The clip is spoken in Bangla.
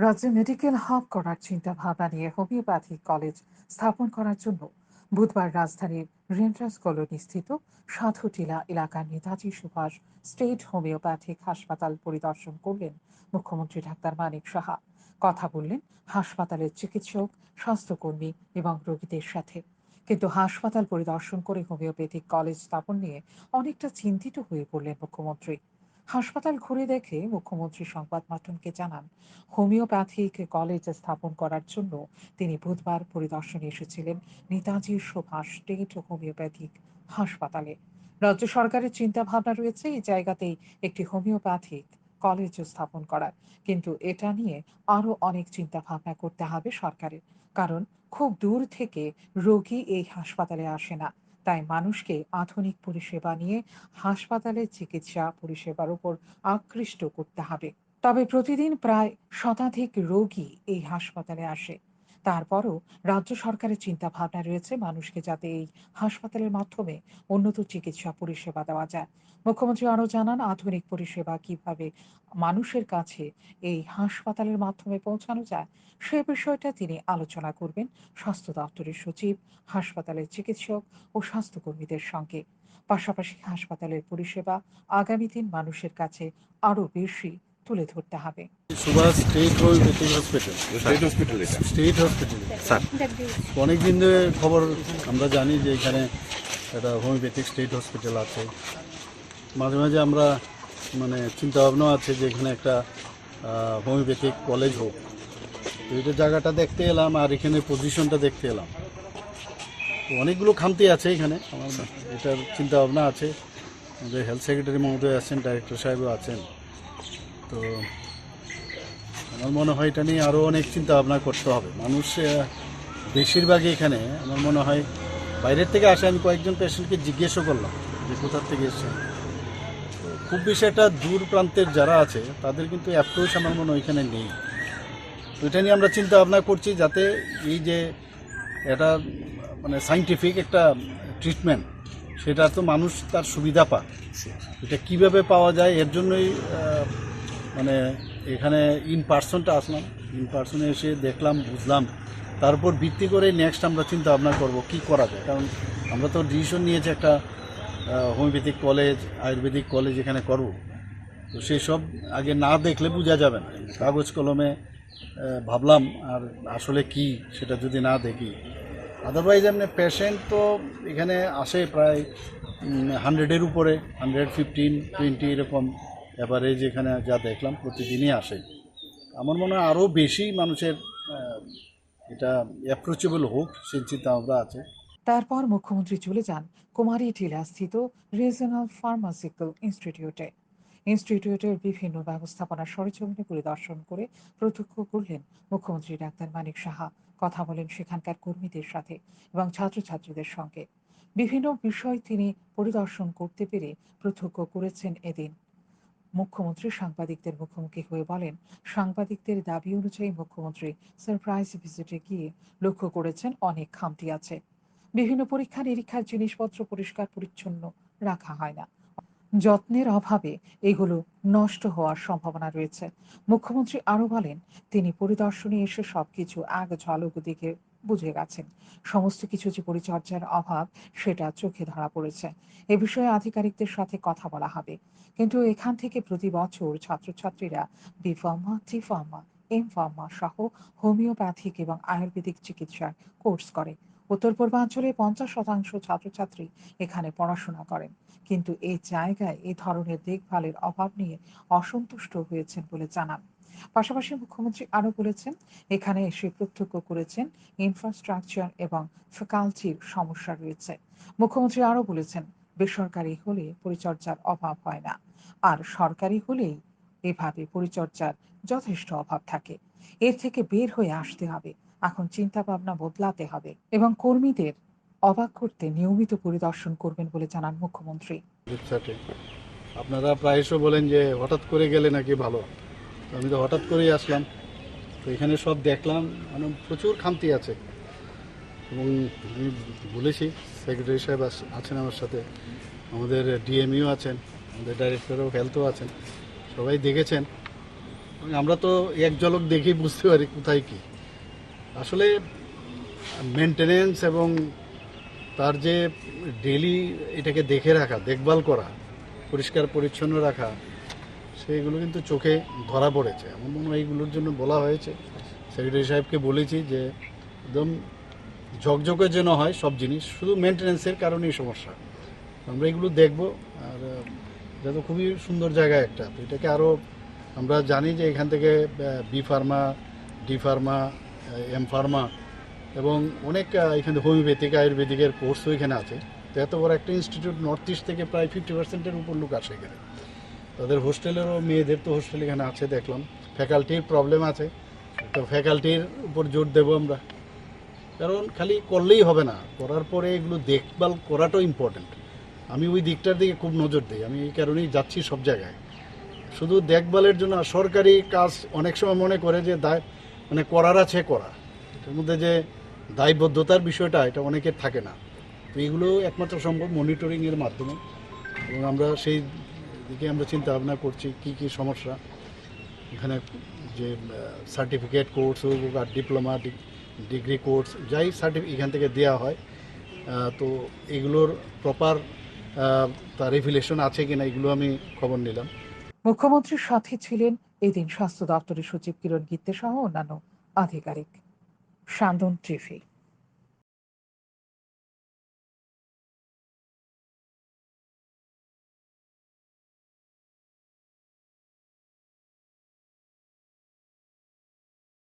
রাজ্যে মেডিকেল হাব করার চিন্তা ভাবনা নিয়ে হোমিওপ্যাথিক কলেজ স্থাপন করার জন্য বুধবার রাজধানীর রেন্টার্স কলোনি স্থিত সাধুটিলা এলাকার নেতাজি সুভাষ স্টেট হোমিওপ্যাথিক হাসপাতাল পরিদর্শন করলেন মুখ্যমন্ত্রী ডাক্তার মানিক সাহা। কথা বললেন হাসপাতালের চিকিৎসক, স্বাস্থ্যকর্মী এবং রোগীদের সাথে। কিন্তু হাসপাতাল পরিদর্শন করে হোমিওপ্যাথিক কলেজ স্থাপন নিয়ে অনেকটা চিন্তিত হয়ে পড়লেন মুখ্যমন্ত্রী। হাসপাতাল ঘুরে দেখে মুখ্যমন্ত্রী সংবাদ মাধ্যমকে জানান, হোমিওপ্যাথিক কলেজ স্থাপন করার জন্য তিনি বুধবার পরিদর্শনে এসেছিলেন নেতাজি সুভাষ স্টেট হোমিওপ্যাথিক হাসপাতালে। রাজ্য সরকারের চিন্তা ভাবনা রয়েছে, এই জায়গাতেই একটি হোমিওপ্যাথিক কলেজ স্থাপন করার। কিন্তু এটা নিয়ে আরও অনেক চিন্তা ভাবনা করতে হবে সরকারের, কারণ খুব দূর থেকে রোগী এই হাসপাতালে আসে না। তাই মানুষকে আধুনিক পরিষেবা নিয়ে হাসপাতালের চিকিৎসা পরিষেবার উপর আকৃষ্ট করতে হবে। তবে প্রতিদিন প্রায় শতাধিক রোগী এই হাসপাতালে আসে। তারপরও রাজ্য সরকারের চিন্তা ভাবনা রয়েছে মানুষকে যাতে এই হাসপাতালের মাধ্যমে উন্নত চিকিৎসা পরিষেবা দেওয়া যায়। মুখ্যমন্ত্রী আরও জানান, আধুনিক পরিষেবা কীভাবে মানুষের কাছে এই হাসপাতালের মাধ্যমে পৌঁছানো যায়, সে বিষয়টা তিনি আলোচনা করবেন স্বাস্থ্য দপ্তরের সচিব, হাসপাতালের চিকিৎসক ও স্বাস্থ্যকর্মীদের সঙ্গে। পাশাপাশি হাসপাতালের পরিষেবা আগামী দিন মানুষের কাছে আরও বেশি তুলে ধরতে হবে। Subhash state homeopathic hospital. State hospital এটা। State hospital. স্যার। অনেক দিন ধরে খবর আমরা জানি যে এখানে একটা হোমিওপ্যাথিক স্টেট হসপিটাল আছে। মাঝে মাঝে আমরা মানে চিন্তা ভাবনা আছে যে এখানে একটা হোমিওপ্যাথিক কলেজ হোক। তো এটা জায়গাটা দেখতে এলাম আর এখানে পজিশনটা দেখতে এলাম। তো অনেকগুলো খামতি আছে এখানে। আমার এটার চিন্তা ভাবনা আছে। যে হেলথ সেক্রেটারি মহোদয় আছেন ডাইরেক্টর সাহেবও আছেন। তো আমার মনে হয় এটা নিয়ে আরও অনেক চিন্তা ভাবনা করতে হবে। মানুষ বেশিরভাগই এখানে আমার মনে হয় বাইরের থেকে আসে। আমি কয়েকজন পেশেন্টকে জিজ্ঞেসও করলাম যে কোথার থেকে এসছেন খুব বেশি একটা দূর প্রান্তের যারা আছে তাদের কিন্তু অ্যাপ্রোচ আমার মনে হয় এখানে নেই। তো এটা নিয়ে আমরা চিন্তা ভাবনা করছি যাতে এই যে এটা মানে সাইন্টিফিক একটা ট্রিটমেন্ট সেটা তো মানুষ তার সুবিধা পায় এটা কীভাবে পাওয়া যায় এর জন্যই মানে এখানে ইন পার্সনটা আসলাম। ইন পার্সনে এসে দেখলাম, বুঝলাম। তারপর ভিত্তি করে নেক্সট আমরা চিন্তা ভাবনা করব কি করা যায়। কারণ আমরা তো ডিসিশন নিয়েছি একটা হোমিওপ্যাথিক কলেজ আয়ুর্বেদিক কলেজ এখানে করব। তো সেই সব আগে না দেখলে বোঝা যাবে না। কাগজ কলমে ভাবলাম আর আসলে কি সেটা যদি না দেখি। আদারওয়াইজ এমনি পেশেন্ট তো এখানে আসে প্রায় হান্ড্রেডের উপরে হান্ড্রেড ফিফটিন টোয়েন্টি এরকম। অ্যাভারেজ যেখানে যা দেখলাম প্রতিদিনই আসে। আমার মনে হয় আরও বেশি মানুষের এটা অ্যাপ্রোচেবল হোক, সেই চিন্তা ভাবনা আছে। তারপর মুখ্যমন্ত্রী চলে যান কুমারী টিলা স্থিত রিজনাল ফার্মাসিক্যাল ইনস্টিটিউটে ইনস্টিটিউটের বিভিন্ন ব্যবস্থাপনা সরজমিনে পরিদর্শন করে প্রত্যক্ষ করলেন মুখ্যমন্ত্রী ডাক্তার মানিক সাহা। কথা বলেন সেখানকার কর্মীদের সাথে এবং ছাত্রছাত্রীদের সঙ্গে। বিভিন্ন বিষয় তিনি পরিদর্শন করতে পেরে প্রত্যক্ষ করেছেন এদিন। মুখ্যমন্ত্রী সাংবাদিকদের মুখোমুখি হয়ে বলেন, সাংবাদিকদের দাবি অনুযায়ী মুখ্যমন্ত্রী সারপ্রাইজ ভিজিটে গিয়ে লক্ষ্য করেছেন অনেক খামতি আছে। বিভিন্ন পরীক্ষা নিরীক্ষার জিনিসপত্র পরিষ্কার পরিচ্ছন্ন রাখা হয় না। যত্নের অভাবে এগুলো নষ্ট হওয়ার সম্ভাবনা রয়েছে। মুখ্যমন্ত্রী আরও বলেন, তিনি পরিদর্শনে এসে সবকিছু এক ঝলক দিকে বুঝে গেছেন। সমস্ত কিছু যে পরিচর্যার অভাব, সেটা চোখে ধরা পড়েছে। এ বিষয়ে আধিকারিকদের সাথে কথা বলা হবে। কিন্তু এখান থেকে প্রতি বছর ছাত্রছাত্রীরা B pharma T pharma M pharma সহ হোমিওপ্যাথিক এবং আয়ুর্বেদিক চিকিৎসার কোর্স করে। উত্তর পূর্বাঞ্চলে পঞ্চাশ শতাংশ ছাত্রছাত্রী এখানে পড়াশোনা করেন। কিন্তু এই জায়গায় এ ধরনের দেখভালের অভাব নিয়ে অসন্তুষ্ট হয়েছেন বলে জানান। পাশাপাশি মুখ্যমন্ত্রী আরও বলেছেন, এখানে এসে প্রত্যক্ষ করেছেন ইনফ্রাস্ট্রাকচার এবং ফ্যাকাল্টির সমস্যা রয়েছে। মুখ্যমন্ত্রী আরও বলেছেন, বেসরকারি হলে পরিচর্যার অভাব হয় না, আর সরকারি হলেই এভাবে পরিচর্যার যথেষ্ট অভাব থাকে। এর থেকে বের হয়ে আসতে হবে, এখন চিন্তা ভাবনা বদলাতে হবে এবং কর্মীদের অবাক করতে নিয়মিত পরিদর্শন করবেন বলে জানান মুখ্যমন্ত্রী। আপনারা প্রায়শ বলেন যে হঠাৎ করে গেলে নাকি ভালো। আমি তো হঠাৎ করেই আসলাম। তো এখানে সব দেখলাম মানে প্রচুর খামতি আছে। এবং আমি বলেছি সেক্রেটারি সাহেব আছেন আমার সাথে। আমাদের ডিএমইও আছেন, আমাদের ডাইরেক্টর অফ হেলথও আছেন। সবাই দেখেছেন। আমরা তো এক ঝলক দেখেই বুঝতে পারি কোথায় কি। আসলে মেনটেনেন্স এবং তার যে ডেলি এটাকে দেখে রাখা, দেখভাল করা পরিষ্কার পরিচ্ছন্ন রাখা সেগুলো কিন্তু চোখে ধরা পড়েছে। আমার মনে হয় এইগুলোর জন্য বলা হয়েছে। সেক্রেটারি সাহেবকে বলেছি যে, একদম ঝকঝকে যেন হয় সব জিনিস, শুধু মেনটেনেন্সের কারণেই সমস্যা। আমরা এগুলো দেখব, আর, এটা তো খুবই সুন্দর জায়গা একটা। তো এটাকে আরও আমরা জানি যে এখান থেকে B pharma D pharma M pharma এবং অনেক এখানে হোমিওপ্যাথিক, আয়ুর্বেদিকের কোর্সও এখানে আছে। তো এত বড় একটা ইনস্টিটিউট নর্থ ইস্ট থেকে প্রায় ফিফটি পার্সেন্টের উপর লোক আসে এখানে। তাদের হোস্টেলেরও মেয়েদের তো হোস্টেল এখানে আছে, দেখলাম। ফ্যাকাল্টির প্রবলেম আছে, তো ফ্যাকাল্টির উপর জোর দেবো আমরা। কারণ খালি করলেই হবে না, করার পরে এগুলো দেখভাল করাটাও ইম্পর্ট্যান্ট আমি ওই দিকটার দিকে খুব নজর দিই, আমি এই কারণেই যাচ্ছি সব জায়গায়। শুধু দেখভালের জন্য সরকারি কাজ অনেক সময় মনে করে যে দায় মানে করার আছে করা। এটার মধ্যে যে দায়বদ্ধতার বিষয়টা, এটা অনেকের থাকে না। তো এগুলো একমাত্র সম্ভব মনিটরিংয়ের মাধ্যমে। এবং আমরা সেই দিকে আমরা চিন্তা ভাবনা করছি কি কি সমস্যা। এখানে যে সার্টিফিকেট কোর্স হোক আর ডিপ্লোমা ডিগ্রি কোর্স যাই সার্টিফিকেট এখান থেকে দেওয়া হয়। তো এগুলোর প্রপার তার রেফিলেশন আছে কিনা এগুলো আমি খবর নিলাম। মুখ্যমন্ত্রীর সাথে ছিলেন এদিন স্বাস্থ্য দপ্তরের সচিব কিরণ গিত্তে সহ অন্যান্য আধিকারিক। সান্দন টিভি